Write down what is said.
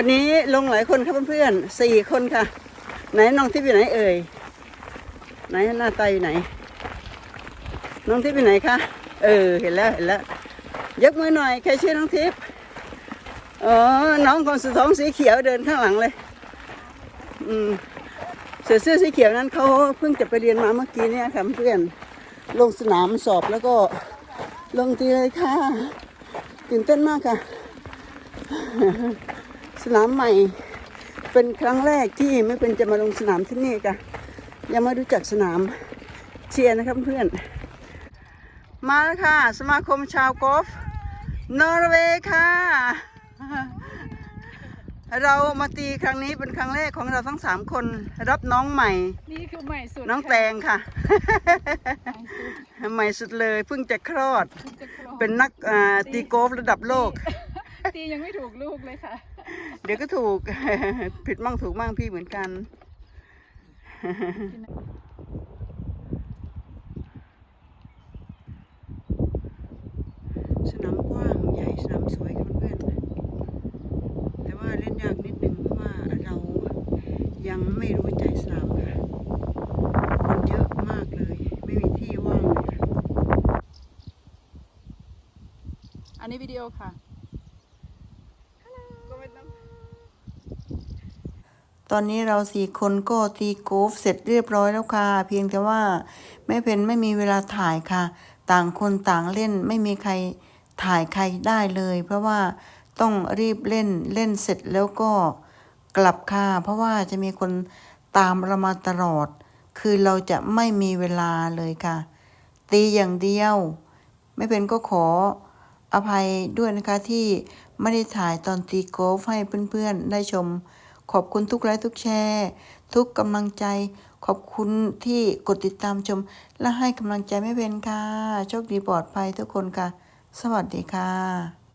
วันนี้ลงหลายคนครับเพื่อนๆสี่คนค่ะ ไหนน้องทิพย์อยู่ไหนเอ่ย ไหนหน้าตาอยู่ไหน น้องทิพย์อยู่ไหนคะ เออ เห็นแล้วเห็นแล้ว ยกมือหน่อย ใครชื่อน้องทิพย์อ๋อ น้องคนสุดท้องสีเขียวเดินข้างหลังเลย อืมเสื้อเสื้อสีเขียวนั้นเขาเพิ่งจะไปเรียนมาเมื่อกี้เนี่ยค่ะเพื่อน ลงสนามสอบแล้วก็ลงตีเลยค่ะ ตื่นเต้นมากค่ะ สนามใหม่ เป็นครั้งแรกที่ไม่เป็นจะมาลงสนามที่นี่ค่ะยังไม่รู้จักสนามเชียร์นะครับเพื่อน มาแล้วค่ะ สมาคมชาวกอล์ฟนอร์เวย์ค่ะ เรามาตีครั้งนี้เป็นครั้งแรกของเราทั้งสามคนรับน้องใหม่ นี่คือใหม่สุดน้องแตงค่ะ ใหม่สุดเลยเพิ่งจะคลอด เป็นนักอ่าตีโกอล์ฟระดับโลก ตียังไม่ถูกลูกเลยค่ะ เดี๋ยวก็ถูก ผิดมั่งถูกมั่งพี่เหมือนกัน สนามกว้างใหญ่สนามสวยค่ะเพื่อนแต่ว่าเล่นยากนิดนึงเพราะว่าเรายังไม่รู้ใจสนามค่ะ คนเยอะมากเลย ไม่มีที่ว่างเลยค่ะ อันนี้วิดีโอค่ะ ตอนนี้เราสี่คนก็ตีโกอล์ฟเสร็จเรียบร้อยแล้วค่ะ เพียงแต่ว่าแม่เพนไม่มีเวลาถ่ายค่ะ ต่างคนต่างเล่นไม่มีใครถ่ายใครได้เลย เพราะว่าต้องรีบเล่นเล่นเสร็จแล้วก็กลับค่ะ เพราะว่าจะมีคนตามเรามาตลอด คือเราจะไม่มีเวลาเลยค่ะ ตีอย่างเดียว ไม่เป็นก็ขออภัยด้วยนะคะที่ไม่ได้ถ่ายตอนตีโกอล์ฟให้เพื่อนๆได้ชม ขอบคุณทุกไลค์ทุกแชร์ ทุกกำลังใจ ขอบคุณที่กดติดตามชม และให้กำลังใจไม่เป็นค่ะ โชคดีปลอดภัยทุกคนค่ะ สวัสดีค่ะ